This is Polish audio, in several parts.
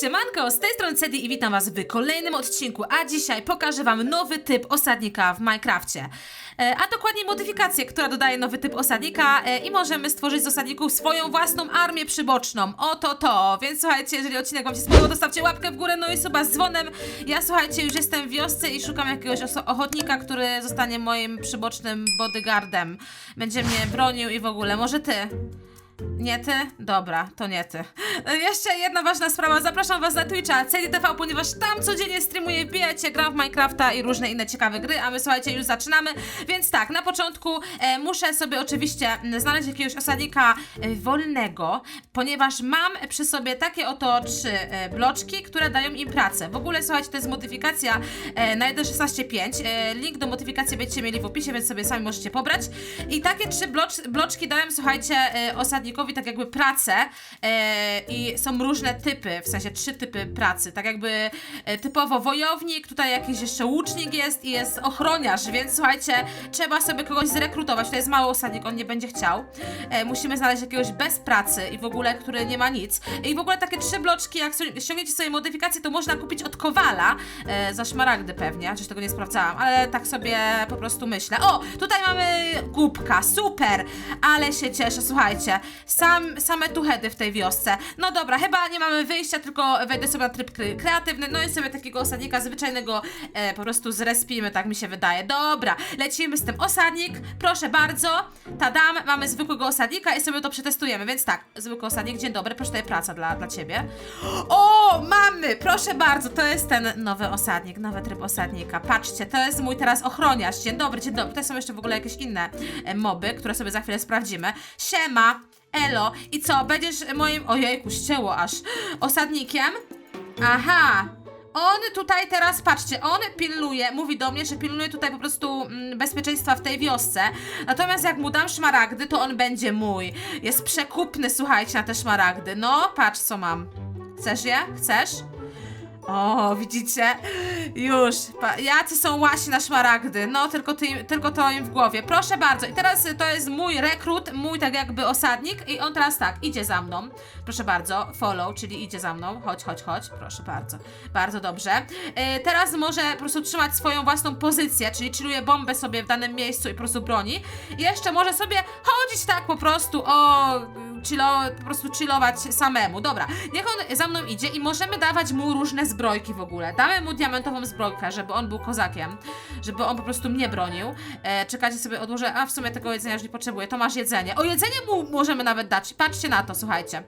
Siemanko, z tej strony Cedi i witam was w kolejnym odcinku, a dzisiaj pokażę wam nowy typ osadnika w Minecrafcie. E, a dokładniej modyfikację, która dodaje nowy typ osadnika e, i możemy stworzyć z osadników swoją własną armię przyboczną. Oto to, więc słuchajcie, jeżeli odcinek wam się spodobał, to stawcie łapkę w górę, no i suba z dzwonem. Ja słuchajcie, już jestem w wiosce i szukam jakiegoś ochotnika, który zostanie moim przybocznym bodyguardem. Będzie mnie bronił i w ogóle, może ty? Nie ty? Dobra, to nie ty. Jeszcze jedna ważna sprawa, zapraszam was na Twitcha CDTV, ponieważ tam codziennie streamuję, wbijajcie, gram w Minecrafta i różne inne ciekawe gry, a my słuchajcie, już zaczynamy, więc tak, na początku e, muszę sobie oczywiście znaleźć jakiegoś osadnika e, wolnego, ponieważ mam przy sobie takie oto trzy e, bloczki, które dają im pracę. W ogóle słuchajcie, to jest modyfikacja e, na 1.16.5, e, link do modyfikacji będziecie mieli w opisie, więc sobie sami możecie pobrać. I takie trzy blocz, bloczki dają, słuchajcie, e, osadnikowi tak jakby pracę e, i są różne typy, w sensie trzy typy pracy, tak jakby e, typowo wojownik, tutaj jakiś jeszcze łucznik jest i jest ochroniarz, więc słuchajcie, trzeba sobie kogoś zrekrutować, to jest mały osadnik, on nie będzie chciał. E, musimy znaleźć jakiegoś bez pracy i w ogóle, który nie ma nic. I w ogóle takie trzy bloczki, jak ściągniecie sobie modyfikację, to można kupić od Kowala, e, za szmaragdy pewnie, chociaż tego nie sprawdzałam, ale tak sobie po prostu myślę. O, tutaj mamy kubka, super, ale się cieszę, słuchajcie, sam, same tuchedy w tej wiosce. No dobra, chyba nie mamy wyjścia, tylko wejdę sobie na tryb kre- kreatywny, no i sobie takiego osadnika zwyczajnego e, po prostu zrespimy, tak mi się wydaje. Dobra, lecimy z tym osadnik, proszę bardzo, tadam, mamy zwykłego osadnika i sobie to przetestujemy, więc tak, zwykły osadnik, dzień dobry, proszę, tutaj praca dla, dla ciebie. O, mamy, proszę bardzo, to jest ten nowy osadnik, nowy tryb osadnika, patrzcie, to jest mój teraz ochroniarz, dzień dobry, dzień dobry, tutaj są jeszcze w ogóle jakieś inne e, moby, które sobie za chwilę sprawdzimy. Siema, elo, i co, będziesz moim, ojejku, ścięło aż, osadnikiem? Aha, on tutaj teraz, patrzcie, on pilnuje, mówi do mnie, że pilnuje tutaj po prostu mm, bezpieczeństwa w tej wiosce. Natomiast jak mu dam szmaragdy, to on będzie mój. Jest przekupny, słuchajcie, na te szmaragdy. No, patrz co mam. Chcesz je? Chcesz? O, widzicie? Już. Pa, jacy są łasi na szmaragdy. No, tylko, ty, tylko to im w głowie. Proszę bardzo. I teraz y, to jest mój rekrut, mój tak jakby osadnik i on teraz tak, idzie za mną. Proszę bardzo, follow, czyli idzie za mną. Chodź, chodź, chodź. Proszę bardzo. Bardzo dobrze. Y, teraz może po prostu trzymać swoją własną pozycję, czyli chilluje bombę sobie w danym miejscu i po prostu broni. I jeszcze może sobie chodzić tak po prostu, o, chillo, po prostu chillować samemu. Dobra, niech on za mną idzie i możemy dawać mu różne zbrojki w ogóle. Damy mu diamentową zbrojkę, żeby on był kozakiem, żeby on po prostu mnie bronił. E, czekajcie sobie, odłożę, a w sumie tego jedzenia już nie potrzebuję, to masz jedzenie. O, jedzenie mu możemy nawet dać, patrzcie na to, słuchajcie.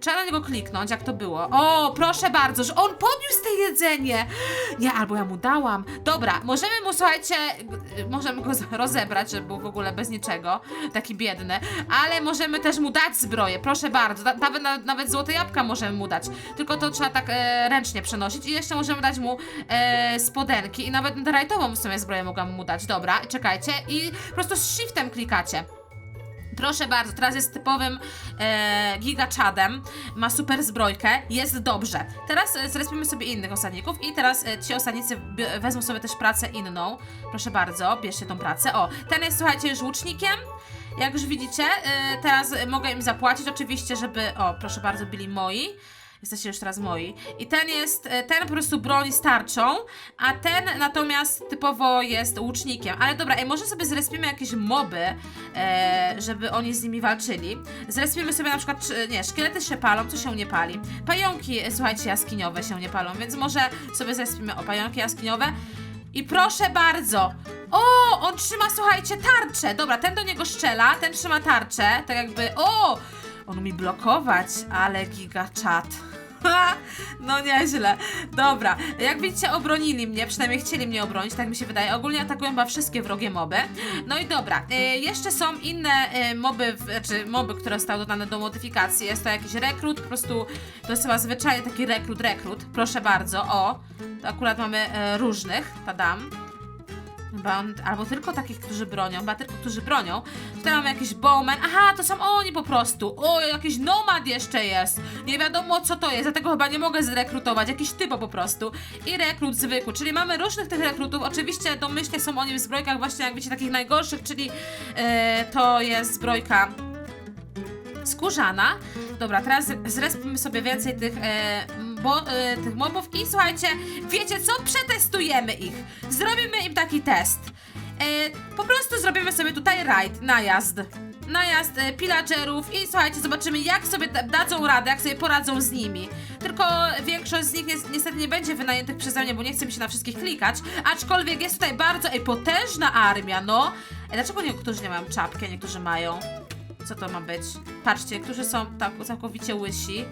Trzeba na niego kliknąć, jak to było. O, proszę bardzo, że on podniósł te jedzenie. Nie, albo ja mu dałam. Dobra, możemy mu, słuchajcie, możemy go rozebrać, żeby był w ogóle bez niczego, taki biedny, ale możemy też mu dać zbroję, proszę bardzo, da, nawet, na- nawet złote jabłka możemy mu dać, tylko to trzeba tak e, ręcznie przenosić i jeszcze możemy dać mu e, spodenki i nawet netherite'ową w sumie zbroję mogłam mu dać, dobra, czekajcie i po prostu z shiftem klikacie. Proszę bardzo, teraz jest typowym e, gigaczadem, ma super zbrojkę, jest dobrze. Teraz e, zrespimy sobie innych osadników i teraz e, ci osadnicy wezmą sobie też pracę inną. Proszę bardzo, bierzcie tą pracę. O, ten jest, słuchajcie, już łucznikiem. Jak już widzicie, e, teraz mogę im zapłacić oczywiście, żeby... O, proszę bardzo, byli moi. Jesteście już teraz moi. I ten jest, e, ten po prostu broni starczą, a ten natomiast typowo jest łucznikiem. Ale dobra, ej, może sobie zrespimy jakieś moby, e, żeby oni z nimi walczyli. Zrespimy sobie na przykład, nie, szkielety się palą, co się nie pali. Pająki, słuchajcie, jaskiniowe się nie palą, więc może sobie zrespimy o pająki jaskiniowe. I proszę bardzo. O, on trzyma, słuchajcie, tarczę. Dobra, ten do niego strzela, ten trzyma tarczę, tak jakby, o, on umie blokować, ale giga czat. Ha, No nieźle. Dobra, jak widzicie, obronili mnie, przynajmniej chcieli mnie obronić, tak mi się wydaje. Ogólnie atakują chyba wszystkie wrogie moby. No i dobra, y, jeszcze są inne y, moby, znaczy moby, które zostały dodane do modyfikacji. Jest to jakiś rekrut, po prostu to jest chyba zwyczajnie taki rekrut, rekrut. Proszę bardzo, o. To akurat mamy y, różnych, tadam. On, albo tylko takich, którzy bronią, chyba tylko, którzy bronią. Tutaj mamy jakiś bowman. Aha, to są oni po prostu. O, jakiś nomad jeszcze jest. Nie wiadomo co to jest, dlatego chyba nie mogę zrekrutować. Jakiś typo po prostu. I rekrut zwykły, czyli mamy różnych tych rekrutów. Oczywiście domyślnie są oni w zbrojkach właśnie, jak wiecie, takich najgorszych, czyli e, to jest zbrojka skórzana. Dobra, teraz zrespimy sobie więcej tych m, bo, e, tych mobów i słuchajcie, wiecie co? Przetestujemy ich. Zrobimy im taki test. E, po prostu zrobimy sobie tutaj rajd, najazd. Najazd e, pillagerów i słuchajcie, zobaczymy jak sobie da- dadzą radę, jak sobie poradzą z nimi. Tylko większość z nich ni- niestety nie będzie wynajętych przeze mnie, bo nie chce mi się na wszystkich klikać. Aczkolwiek jest tutaj bardzo ej, potężna armia, no. Dlaczego niektórzy nie mają czapki, a niektórzy mają? Co to ma być? Patrzcie, niektórzy są tak całkowicie łysi.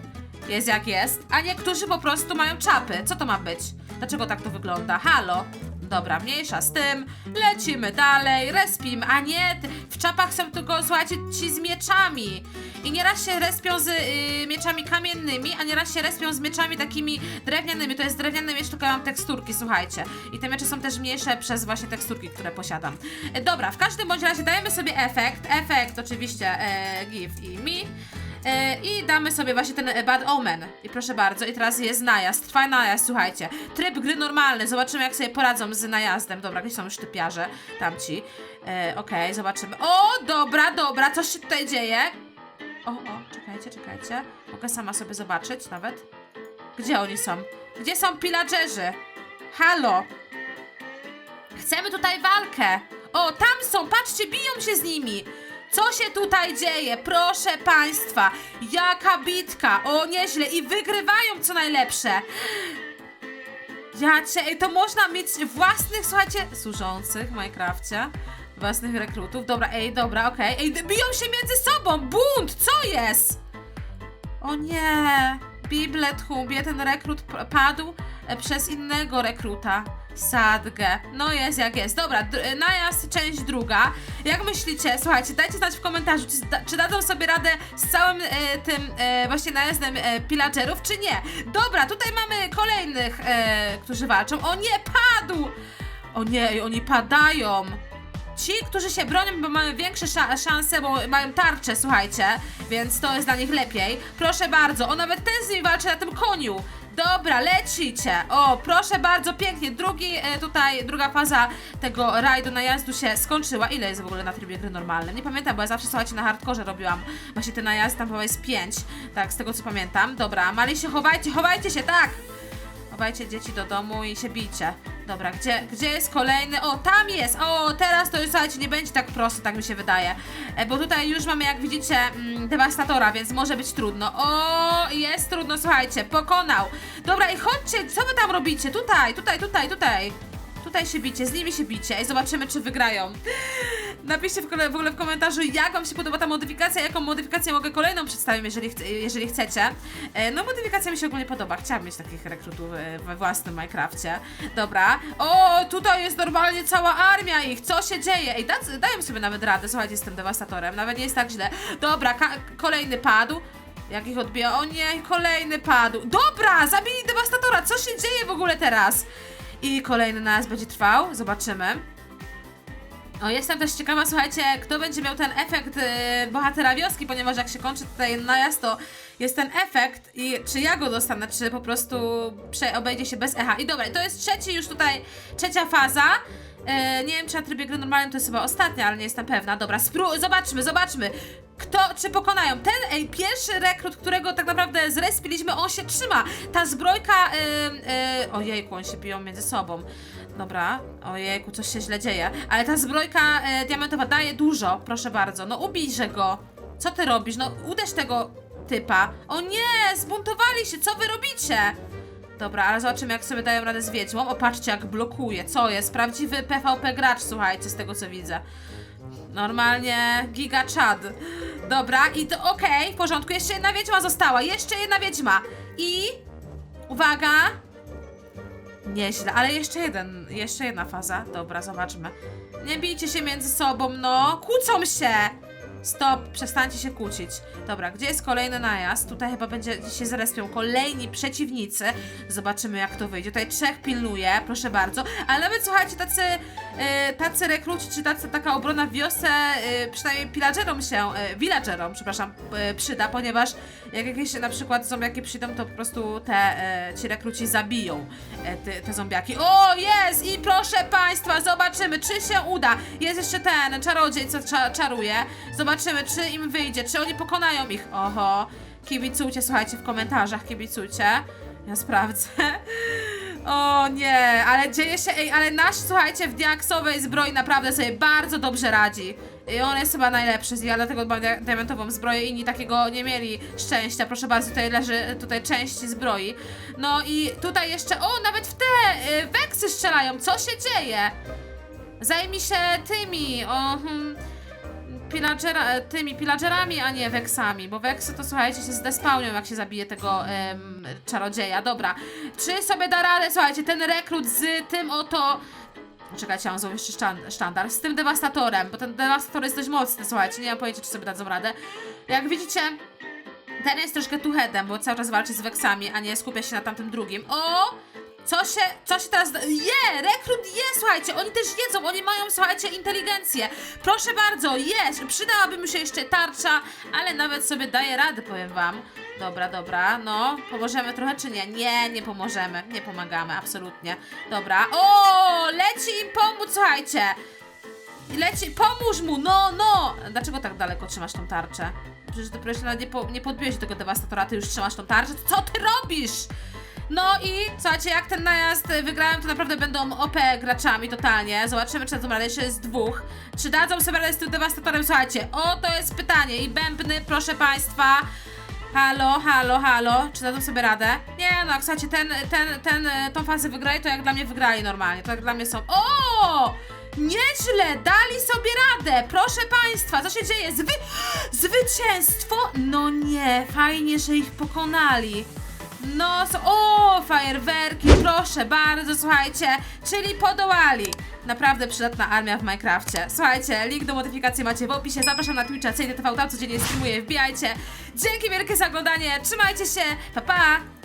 Jest jak jest. A niektórzy po prostu mają czapy. Co to ma być? Dlaczego tak to wygląda? Halo? Dobra, mniejsza z tym. Lecimy dalej, respim, a nie, w czapach są tylko, słuchajcie, ci z mieczami. I nieraz się respią z y, mieczami kamiennymi, a nieraz się respią z mieczami takimi drewnianymi. To jest drewniany miecz, tylko ja mam teksturki, słuchajcie. I te miecze są też mniejsze przez właśnie teksturki, które posiadam. E, dobra, w każdym bądź razie dajemy sobie efekt. Efekt oczywiście e, give i mi. E, I damy sobie właśnie ten Bad Omen. I proszę bardzo, i teraz jest najazd. Trwa najazd, słuchajcie. Tryb gry normalny. Zobaczymy, jak sobie poradzą z najazdem. Dobra, gdzieś są już typiarze. Tamci. E, Okej, zobaczymy. O, dobra, dobra, coś się tutaj dzieje. O, o, czekajcie, czekajcie. Mogę sama sobie zobaczyć nawet. Gdzie oni są? Gdzie są pillagerzy? Halo! Chcemy tutaj walkę! O, tam są, patrzcie, biją się z nimi! Co się tutaj dzieje? Proszę państwa, jaka bitka! O, nieźle i wygrywają co najlepsze! Ja cię, to można mieć własnych, słuchajcie, służących w Minecrafcie. Własnych rekrutów. Dobra, ej, dobra, okej. Ej, biją się między sobą! Bunt! Co jest? O nie! Biblet Hubie, ten rekrut padł e, przez innego rekruta. Sadgę. No jest jak jest. Dobra, e, najazd, część druga. Jak myślicie? Słuchajcie, dajcie znać w komentarzu, czy, czy dadzą sobie radę z całym e, tym e, właśnie najazdem e, pillagerów, czy nie. Dobra, tutaj mamy kolejnych, e, którzy walczą. O nie, padł! O nie, oni padają. Ci, którzy się bronią, bo mają większe sza szanse, bo mają tarczę, słuchajcie, więc to jest dla nich lepiej. Proszę bardzo, o nawet ten z nimi walczy na tym koniu. Dobra, lecicie. O, proszę bardzo, pięknie. Drugi e, tutaj, druga faza tego rajdu najazdu się skończyła. Ile jest w ogóle na trybie gry normalnym? Nie pamiętam, bo ja zawsze, słuchajcie, na hardkorze robiłam właśnie te najazdy, tam chyba jest 5. Tak, z tego co pamiętam. Dobra, mali się, chowajcie, chowajcie się, tak! Chowajcie dzieci do domu i się bijcie. Dobra, gdzie, gdzie jest kolejny? O, tam jest! O, teraz to już, słuchajcie, nie będzie tak prosto, tak mi się wydaje. E, bo tutaj już mamy, jak widzicie, mm, dewastatora, więc może być trudno. O, jest trudno, słuchajcie, pokonał. Dobra, i chodźcie, co wy tam robicie? Tutaj, tutaj, tutaj, tutaj. Tutaj się bicie, z nimi się bicie i zobaczymy, czy wygrają. Napiszcie w, w ogóle w komentarzu, jak wam się podoba ta modyfikacja, jaką modyfikację mogę kolejną przedstawić, jeżeli, jeżeli chcecie. E, no, modyfikacja mi się ogólnie podoba. Chciałabym mieć takich rekrutów e, we własnym Minecrafcie. Dobra. O, tutaj jest normalnie cała armia ich. Co się dzieje? Ej, da, sobie nawet radę, słuchajcie, tym dewastatorem. Nawet nie jest tak źle. Dobra, kolejny padł. Jak ich odbija? O nie, kolejny padł. Dobra, zabili dewastatora. Co się dzieje w ogóle teraz? I kolejny nas będzie trwał. Zobaczymy. O, jestem też ciekawa, słuchajcie, kto będzie miał ten efekt y, bohatera wioski, ponieważ jak się kończy tutaj najazd, to jest ten efekt i czy ja go dostanę, czy po prostu prze, obejdzie się bez echa. I dobra, to jest trzeci już tutaj, trzecia faza. E, nie wiem, czy na trybie gry normalnym to jest chyba ostatnia, ale nie jestem pewna. Dobra, spró- zobaczmy, zobaczmy. Kto, czy pokonają? Ten ej, pierwszy rekrut, którego tak naprawdę zrespiliśmy, on się trzyma. Ta zbrojka, y, y, ojejku, oni się biją między sobą. Dobra, ojejku, coś się źle dzieje. Ale ta zbrojka e, diamentowa daje dużo, proszę bardzo. No ubijże go. Co ty robisz? No uderz tego typa. O nie, zbuntowali się, co wy robicie? Dobra, ale zobaczymy jak sobie dają radę z wiedźmą. O, patrzcie jak blokuje. Co jest? Prawdziwy PvP gracz, słuchajcie, z tego co widzę. Normalnie giga czad. Dobra, i to okej, w porządku. Jeszcze jedna wiedźma została. Jeszcze jedna wiedźma. I... Uwaga! Nieźle, ale jeszcze jeden, jeszcze jedna faza. Dobra, zobaczmy. Nie bijcie się między sobą, no. Kłócą się! Stop, przestańcie się kłócić. Dobra, gdzie jest kolejny najazd? Tutaj chyba będzie się zrespią kolejni przeciwnicy. Zobaczymy jak to wyjdzie. Tutaj trzech pilnuje, proszę bardzo. Ale nawet słuchajcie, tacy, yy, tacy rekruci, czy tacy, taka obrona w wiosce, yy, przynajmniej pillagerom się, yy, villagerom, przepraszam, yy, przyda, ponieważ jak jakieś na przykład zombiaki przyjdą, to po prostu te, yy, ci rekruci zabiją te, te zombiaki. O, jest! I proszę Państwa, zobaczymy, czy się uda. Jest jeszcze ten czarodziej, co cza czaruje. Zobaczymy, czy im wyjdzie, czy oni pokonają ich. Oho, kibicujcie, słuchajcie, w komentarzach, kibicujcie. Ja sprawdzę. O nie, ale dzieje się, ej, ale nasz, słuchajcie, w diaksowej zbroi naprawdę sobie bardzo dobrze radzi. I on jest chyba najlepszy, ja dlatego mam dia- diamentową zbroję, inni takiego nie mieli szczęścia. Proszę bardzo, tutaj leży tutaj część zbroi. No i tutaj jeszcze, o, nawet w te y, weksy strzelają, co się dzieje? Zajmij się tymi, o, hmm, pillagera, tymi pillagerami, a nie weksami, bo weksy to słuchajcie się zdespałnią, jak się zabije tego em, czarodzieja. Dobra, czy sobie da radę, słuchajcie, ten rekrut z tym oto... Czekajcie, mam znowu jeszcze sztan- sztandar. Z tym dewastatorem, bo ten dewastator jest dość mocny, słuchajcie, nie mam pojęcia, czy sobie dadzą radę. Jak widzicie, ten jest troszkę tuhetem, bo cały czas walczy z weksami, a nie skupia się na tamtym drugim. O! Co się, co się teraz... Je! Rekrut je, słuchajcie, oni też jedzą, oni mają, słuchajcie, inteligencję. Proszę bardzo, jest! Przydałaby mi się jeszcze tarcza, ale nawet sobie daję radę, powiem wam. Dobra, dobra, no, pomożemy trochę czy nie? Nie, nie pomożemy, nie pomagamy, absolutnie. Dobra, o, leci im pomóc, słuchajcie. Leci, pomóż mu, no, no! Dlaczego tak daleko trzymasz tą tarczę? Przecież dopiero jeszcze nie, po, nie podbiłeś tego dewastatora, ty już trzymasz tą tarczę. Co ty robisz? No i słuchajcie, jak ten najazd y, wygrałem, to naprawdę będą OP graczami totalnie. Zobaczymy, czy dadzą radę, jeszcze jest dwóch. Czy dadzą sobie radę z tym dewastatorem? Słuchajcie, o to jest pytanie. I bębny, proszę państwa. Halo, halo, halo, czy dadzą sobie radę? Nie, no, słuchajcie, ten, ten, ten, y, tą fazę wygrali, to jak dla mnie wygrali normalnie, to jak dla mnie są... O! Nieźle, dali sobie radę, proszę państwa, co się dzieje? Zwy... Zwycięstwo? No nie, fajnie, że ich pokonali. No, o, fajerwerki, proszę bardzo, słuchajcie, czyli podołali. Naprawdę przydatna armia w Minecrafcie. Słuchajcie, link do modyfikacji macie w opisie. Zapraszam na Twitcha, CDTV, tam codziennie streamuję, wbijajcie. Dzięki wielkie za oglądanie, trzymajcie się, pa pa!